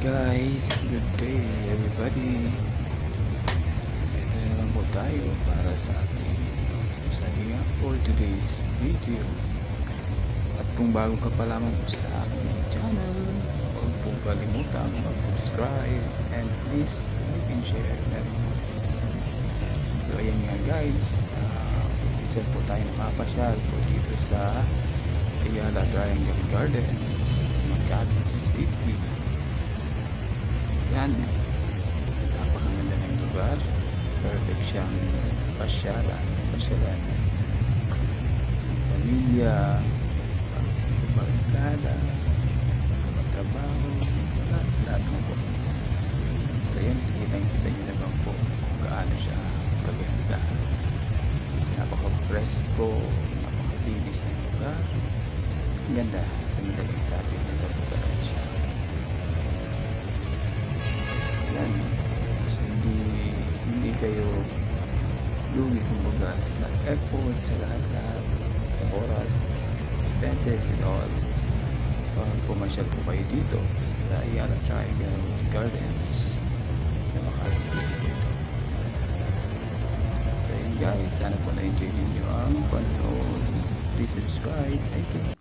guys, good day everybody. Ito na naman po tayo para sa ating sabi nga for today's video. At kung bago ka pa lamang po sa aking channel Huwag pong kalimutan mag-subscribe and please like and share na rin po. So ayan nga guys. Uh, Isa po tayo nakapasyal po dito sa Ayala Triangle Gardens Makati City yan. Napakaganda ng lugar. Perfect siyang pasyalan. Pasyalan. Pamilya. Pagbarkada. Pagtrabaho. Lahat, lahat na po. So yan, kitang-kita niyo naman po kung gaano siya kaganda. Napaka-presko. Napakalinis ng lugar. Ang ganda. Sa madaling sabi, ganda po kayo lugi kumbaga sa effort, sa lahat-lahat, sa oras, expenses and all. Pag pumasyal po kayo dito sa Ayala Triangle Gardens sa Makati City dito. So yun guys, sana po na-enjoy ninyo ang panood. Please subscribe. Thank you.